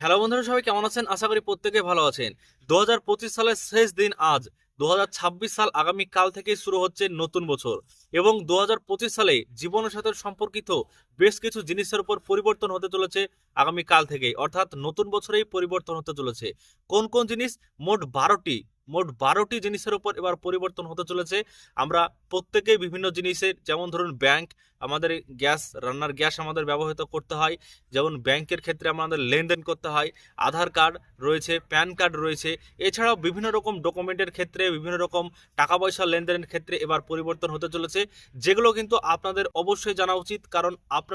Hello বন্ধুরা, সবাই কেমন আছেন? আশা করি প্রত্যেকে ভালো আছেন। দু হাজার পঁচিশ সালের শেষ দিন আজ, দু হাজার ছাব্বিশ সাল আগামী কাল থেকে শুরু হচ্ছে নতুন বছর। এবং দু হাজার পঁচিশ সালে জীবনের সাথে সম্পর্কিত বেশ কিছু জিনিসের উপর পরিবর্তন হতে চলেছে আগামী কাল থেকেই। অর্থাৎ নতুন বছরেই পরিবর্তন হতে চলেছে। কোন কোন জিনিস? মোট বারোটি। মোট বারোটি জিনিসের উপর এবার পরিবর্তন হতে চলেছে। আমরা প্রত্যেকেই বিভিন্ন জিনিসের যেমন ধরুন ব্যাংক, আমাদের গ্যাস, রান্নার গ্যাস আমাদের ব্যবহৃত করতে হয়। যেমন ব্যাংকের ক্ষেত্রে আমাদের লেনদেন করতে হয়। আধার কার্ড রয়েছে, প্যান কার্ড রয়েছে। এছাড়াও বিভিন্ন রকম ডকুমেন্টের ক্ষেত্রে, বিভিন্ন রকম টাকা পয়সা লেনদেনের ক্ষেত্রে এবার পরিবর্তন হতে চলেছে। যেগুলো কিন্তু আপনাদের অবশ্যই জানা উচিত, কারণ আপনারা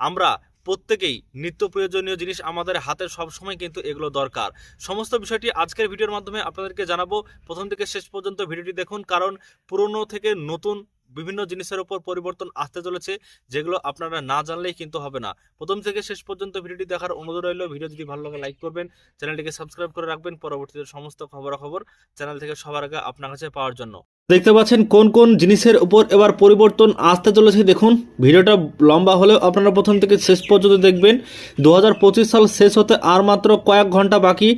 আমরা প্রত্যেকেই নিত্য প্রয়োজনীয় জিনিস আমাদের হাতে সবসময় কিন্তু এগুলো দরকার। সমস্ত বিষয়টি আজকের ভিডিওর মাধ্যমে আপনাদেরকে জানাব। প্রথম থেকে শেষ পর্যন্ত ভিডিওটি দেখুন, কারণ পুরনো থেকে নতুন বিভিন্ন জিনিসের উপর পরিবর্তন আসতে চলেছে, যেগুলো আপনারা না জানলেই কিন্তু হবে না। প্রথম থেকে শেষ পর্যন্ত ভিডিওটি দেখার অনুরোধ রইল। ভিডিও যদি ভালো লাগে, লাইক করবেন, চ্যানেলটিকে সাবস্ক্রাইব করে রাখবেন। পরবর্তীতে সমস্ত খবরাখবর চ্যানেল থেকে সবার আগে আপনার কাছে পাওয়ার জন্য। দেখতে পাচ্ছেন কোন কোন জিনিসের উপর এবার পরিবর্তন আসতে চলেছে দেখুন। ভিডিওটা লম্বা হলেও আপনারা প্রথম থেকে শেষ পর্যন্ত দেখবেন। দু হাজার পঁচিশ সাল শেষ হতে আর মাত্র কয়েক ঘণ্টা বাকি।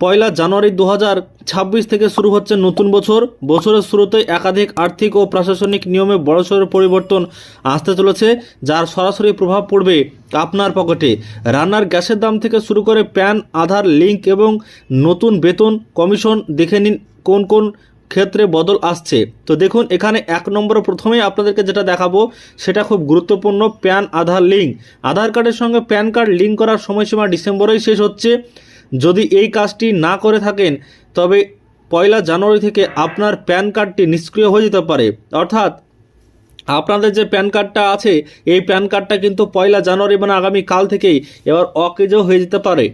পয়লা জানুয়ারি দু হাজার ছাব্বিশ থেকে শুরু হচ্ছে নতুন বছর। বছরের শুরুতে একাধিক আর্থিক ও প্রশাসনিক নিয়মে বড়সড় পরিবর্তন আসতে চলেছে, যার সরাসরি প্রভাব পড়বে আপনার পকেটে। রান্নার গ্যাসের দাম থেকে শুরু করে প্যান, আধার, লিঙ্ক এবং নতুন বেতন, কমিশন দেখে নিন কোন কোন ক্ষেত্রে বদল আসছে। তো দেখুন, এখানে এক নম্বর প্রথমেই আপনাদেরকে যেটা দেখাবো, সেটা খুব গুরুত্বপূর্ণ প্যান, আধার লিঙ্ক। আধার কার্ডের সঙ্গে প্যান কার্ড লিঙ্ক করার সময়সীমা ডিসেম্বরেই শেষ হচ্ছে। যদি এই কাজটি না করে থাকেন, তবে পয়লা জানুয়ারি থেকে আপনার প্যান কার্ডটি নিষ্ক্রিয় হয়ে যেতে পারে। অর্থাৎ, আপনাদের যে প্যান কার্ডটা আছে, এই প্যান কার্ডটা কিন্তু পয়লা জানুয়ারি মানে আগামী কাল থেকেই এবার অকেজও হয়ে যেতে পারে।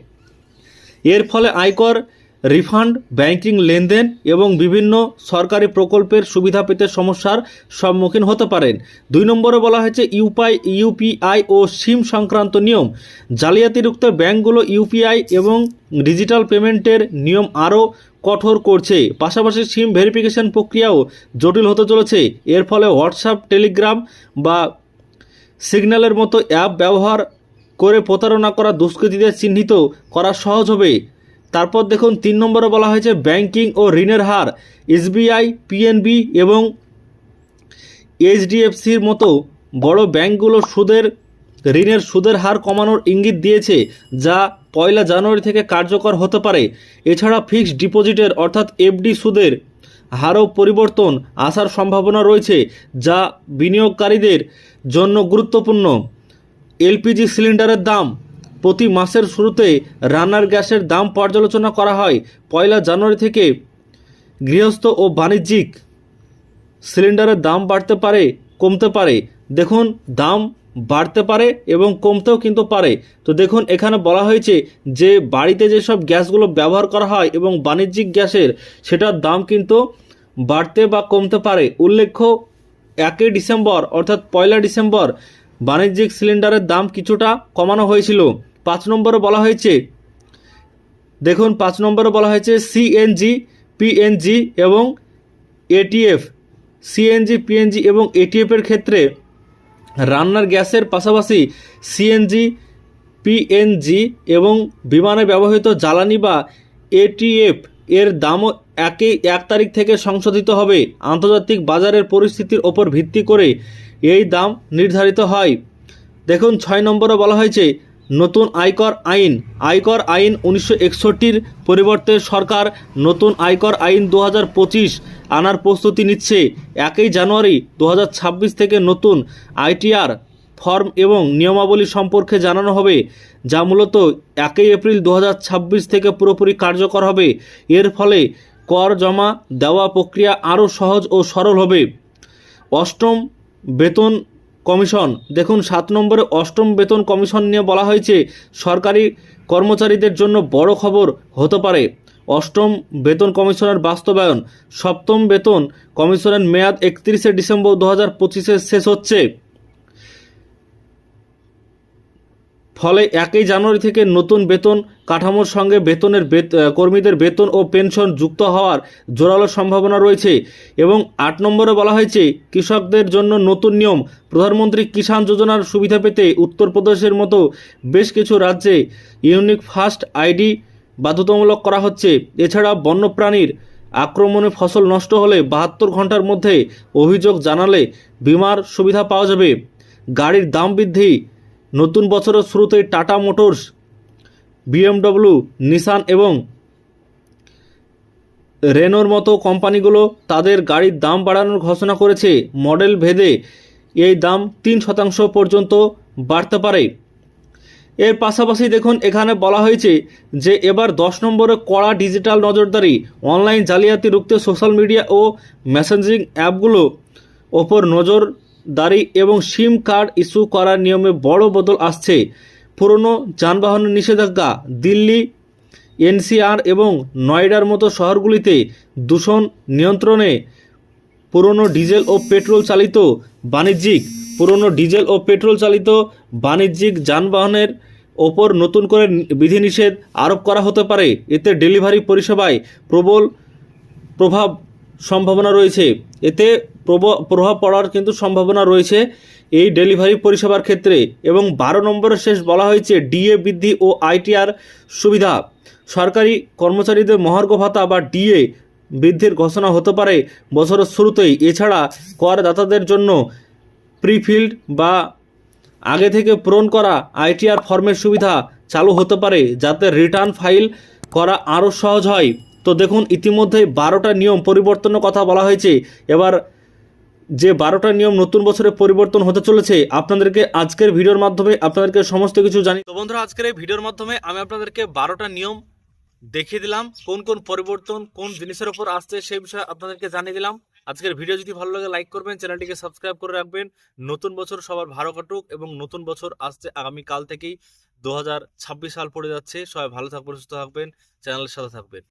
এর ফলে আয়কর রিফান্ড, ব্যাংকিং লেনদেন এবং বিভিন্ন সরকারি প্রকল্পের সুবিধা পেতে সমস্যার সম্মুখীন হতে পারেন। দুই নম্বরে বলা হয়েছে ইউপাই, ইউপিআই ও সিম সংক্রান্ত নিয়ম। জালিয়াতিযুক্ত ব্যাংকগুলো ইউপিআই এবং ডিজিটাল পেমেন্টের নিয়ম আরও কঠোর করছে। পাশাপাশি সিম ভেরিফিকেশন প্রক্রিয়াও জটিল হতে চলেছে। এর ফলে হোয়াটসঅ্যাপ, টেলিগ্রাম বা সিগন্যালের মতো অ্যাপ ব্যবহার করে প্রতারণা করা দুষ্কৃতীদের চিহ্নিত করা সহজ হবে। তারপর দেখুন, তিন নম্বরে বলা হয়েছে ব্যাংকিং ও ঋণের হার। এসবিআই, পিএনবি এবং এইচডিএফসির মতো বড় ব্যাংকগুলো সুদের, ঋণের সুদের হার কমানোর ইঙ্গিত দিয়েছে, যা পয়লা জানুয়ারি থেকে কার্যকর হতে পারে। এছাড়া ফিক্সড ডিপোজিটের অর্থাৎ এফডি সুদের হারও পরিবর্তন আসার সম্ভাবনা রয়েছে, যা বিনিয়োগকারীদের জন্য গুরুত্বপূর্ণ। এলপিজি সিলিন্ডারের দাম প্রতি মাসের শুরুতে রান্নার গ্যাসের দাম পর্যালোচনা করা হয়। পয়লা জানুয়ারি থেকে গৃহস্থ ও বাণিজ্যিক সিলিন্ডারের দাম বাড়তে পারে, কমতে পারে। দেখুন, দাম বাড়তে পারে এবং কমতেও কিন্তু পারে। তো দেখুন, এখানে বলা হয়েছে যে বাড়িতে যেসব গ্যাসগুলো ব্যবহার করা হয় এবং বাণিজ্যিক গ্যাসের, সেটার দাম কিন্তু বাড়তে বা কমতে পারে। উল্লেখ্য একই ডিসেম্বর অর্থাৎ পয়লা ডিসেম্বর বাণিজ্যিক সিলিন্ডারের দাম কিছুটা কমানো হয়েছিল। পাঁচ নম্বরে বলা হয়েছে, দেখুন, পাঁচ নম্বরে বলা হয়েছে সিএনজি পিএনজি এবং এটিএফ সিএনজি পিএনজি এবং এটিএফের ক্ষেত্রে রান্নার গ্যাসের পাশাপাশি সিএনজি পিএনজি এবং বিমানে ব্যবহৃত জ্বালানি বা এটিএফ এর দামও একই এক তারিখ থেকে সংশোধিত হবে। আন্তর্জাতিক বাজারের পরিস্থিতির ওপর ভিত্তি করে এই দাম নির্ধারিত হয়। দেখুন, ছয় নম্বরে বলা হয়েছে নতুন আয়কর আইন আয়কর আইন উনিশশো একষট্টির পরিবর্তে সরকার নতুন আয়কর আইন দু আনার প্রস্তুতি নিচ্ছে। একই জানুয়ারি দু হাজার ছাব্বিশ থেকে নতুন আইটিআর ফর্ম এবং নিয়মাবলী সম্পর্কে জানানো হবে, যা মূলত একই এপ্রিল দু হাজার ছাব্বিশ থেকে পুরোপুরি কার্যকর হবে। এর ফলে কর জমা দেওয়া প্রক্রিয়া আরও সহজ ও সরল হবে। অষ্টম বেতন কমিশন। দেখুন, সাত নম্বরে অষ্টম বেতন কমিশন নিয়ে বলা হয়েছে, সরকারি কর্মচারীদের জন্য বড় খবর হতে পারে। অষ্টম বেতন কমিশনের বাস্তবায়ন, সপ্তম বেতন কমিশনের মেয়াদ একত্রিশে ডিসেম্বর দু হাজার শেষ হচ্ছে। ফলে একই জানুয়ারি থেকে নতুন বেতন কাঠামোর সঙ্গে বেতনের বেত কর্মীদের বেতন ও পেনশন যুক্ত হওয়ার জোরালো সম্ভাবনা রয়েছে এবং আট নম্বরে বলা হয়েছে, কৃষকদের জন্য নতুন নিয়ম, প্রধানমন্ত্রী কিষাণ যোজনার সুবিধা পেতে উত্তরপ্রদেশের মতো বেশ কিছু রাজ্যে ইউনিক ফার্স্ট আইডি বাধ্যতামূলক করা হচ্ছে। এছাড়া বন্যপ্রাণীর আক্রমণে ফসল নষ্ট হলে বাহাত্তর ঘণ্টার মধ্যে অভিযোগ জানালে বিমার সুবিধা পাওয়া যাবে। গাড়ির দাম বৃদ্ধি নতুন বছরের শুরুতেই টাটা মোটরস, বিএমডব্লিউ, নিসান এবং রেনোর মতো কোম্পানিগুলো তাদের গাড়ির দাম বাড়ানোর ঘোষণা করেছে। মডেল ভেদে এই দাম তিন শতাংশ পর্যন্ত বাড়তে পারে। এর পাশাপাশি দেখুন, এখানে বলা হয়েছে যে এবার দশ নম্বরে কড়া ডিজিটাল নজরদারি, অনলাইন জালিয়াতি রুখতে সোশ্যাল মিডিয়া ও মেসেঞ্জিং অ্যাপগুলো ওপর নজরদারি এবং সিম কার্ড ইস্যু করার নিয়মে বড় বদল আসছে। পুরনো যানবাহনের নিষেধাজ্ঞা, দিল্লি, এনসিআর এবং নয়ডার মতো শহরগুলিতে দূষণ নিয়ন্ত্রণে পুরনো ডিজেল ও পেট্রোল চালিত বাণিজ্যিক, পুরনো ডিজেল ও পেট্রোল চালিত বাণিজ্যিক যানবাহনের ওপর নতুন করে বিধিনিষেধ আরোপ করা হতে পারে। এতে ডেলিভারি পরিষেবায় প্রবল প্রভাব সম্ভাবনা রয়েছে। এতে প্রভাব পড়ার কিন্তু সম্ভাবনা রয়েছে এই ডেলিভারি পরিষেবার ক্ষেত্রে এবং বারো নম্বরের শেষ বলা হয়েছে ডিএ বৃদ্ধি ও আইটিআর সুবিধা। সরকারি কর্মচারীদের মহার্ঘ ভাতা বা ডিএ বৃদ্ধির ঘোষণা হতে পারে বছরের শুরুতেই। এছাড়া করদাতাদের জন্য প্রিফিল্ড বা আগে থেকে পূরণ করা আইটিআর ফর্মের সুবিধা চালু হতে পারে যাতে রিটার্ন ফাইল করা আরও সহজ হয়। তো দেখুন ইতিমধ্যেই বারোটা নিয়ম পরিবর্তনের কথা বলা হয়েছে। এবার যে বারোটা নিয়ম নতুন বছরে পরিবর্তন হতে চলেছে, আপনাদেরকে আজকের ভিডিওর মাধ্যমে আপনাদেরকে সমস্ত কিছু জানি তো বন্ধুরা, আজকের এই ভিডিওর মাধ্যমে আমি আপনাদেরকে বারোটা নিয়ম দেখিয়ে দিলাম। কোন কোন পরিবর্তন, কোন জিনিসের উপর আসছে সেই বিষয়ে আপনাদেরকে জানিয়ে দিলাম। আজকের ভিডিও যদি ভালো লাগে, লাইক করবেন, চ্যানেলটিকে সাবস্ক্রাইব করে রাখবেন। নতুন বছর সবার ভালো কাটুক এবং নতুন বছর আসছে আগামীকাল থেকেই। দু হাজার ছাব্বিশ সাল পড়ে যাচ্ছে। সবাই ভালো থাকবেন, সুস্থ থাকবেন, চ্যানেলের সাথে থাকবেন।